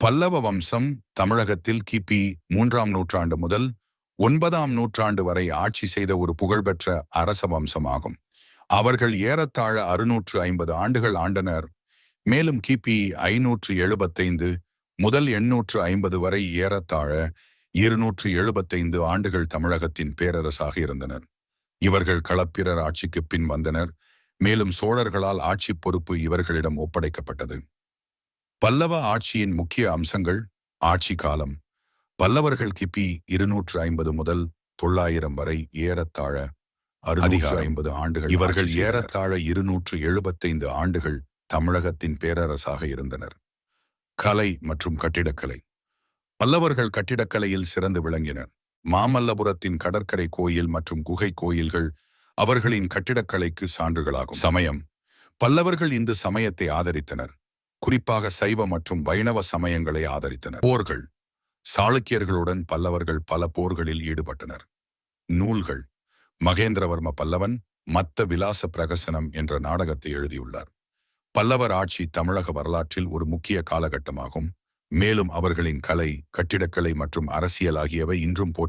பல்லவ வம்சம் தமிழகத்தில் கிபி மூன்றாம் நூற்றாண்டு முதல் ஒன்பதாம் நூற்றாண்டு வரை ஆட்சி செய்த ஒரு புகழ்பெற்ற அரச வம்சமாகும். அவர்கள் ஏறத்தாழ அறுநூற்று ஐம்பது ஆண்டுகள் ஆண்டனர். மேலும் கிபி ஐநூற்று எழுபத்தைந்து முதல் எண்ணூற்று ஐம்பது வரை ஏறத்தாழ இருநூற்று எழுபத்தைந்து ஆண்டுகள் தமிழகத்தின் பேரரசாக இருந்தனர். இவர்கள் களப்பிரர் ஆட்சிக்கு பின் வந்தனர். மேலும் சோழர்களால் ஆட்சி பொறுப்பு இவர்களிடம் ஒப்படைக்கப்பட்டது. பல்லவ ஆட்சியின் முக்கிய அம்சங்கள் ஆட்சி காலம். பல்லவர்கள் கிபி இருநூற்று ஐம்பது முதல் தொள்ளாயிரம் வரை ஏறத்தாழ அதிகார ஐம்பது ஆண்டுகள் இவர்கள் ஏறத்தாழ இருநூற்று எழுபத்தைந்து ஆண்டுகள் தமிழகத்தின் பேரரசாக இருந்தனர். கலை மற்றும் கட்டிடக்கலை. பல்லவர்கள் கட்டிடக்கலையில் சிறந்து விளங்கினர். மாமல்லபுரத்தின் கடற்கரை கோயில் மற்றும் குகை கோயில்கள் அவர்களின் கட்டிடக்கலைக்கு சான்றுகளாகும். சமயம். பல்லவர்கள் இந்து சமயத்தை ஆதரித்தனர். குறிப்பாக சைவ மற்றும் வைணவ சமயங்களை ஆதரித்தனர். போர்கள். சாளுக்கியர்களுடன் பல்லவர்கள் பல போர்களில் ஈடுபட்டனர். நூல்கள். மகேந்திரவர்ம பல்லவன் மத்த விலாச பிரகசனம் என்ற நாடகத்தை எழுதியுள்ளார். பல்லவர் ஆட்சி தமிழக வரலாற்றில் ஒரு முக்கிய காலகட்டமாகும். மேலும் அவர்களின் கலை கட்டிடக்கலை மற்றும் அரசியல் ஆகியவை இன்றும் போற்ற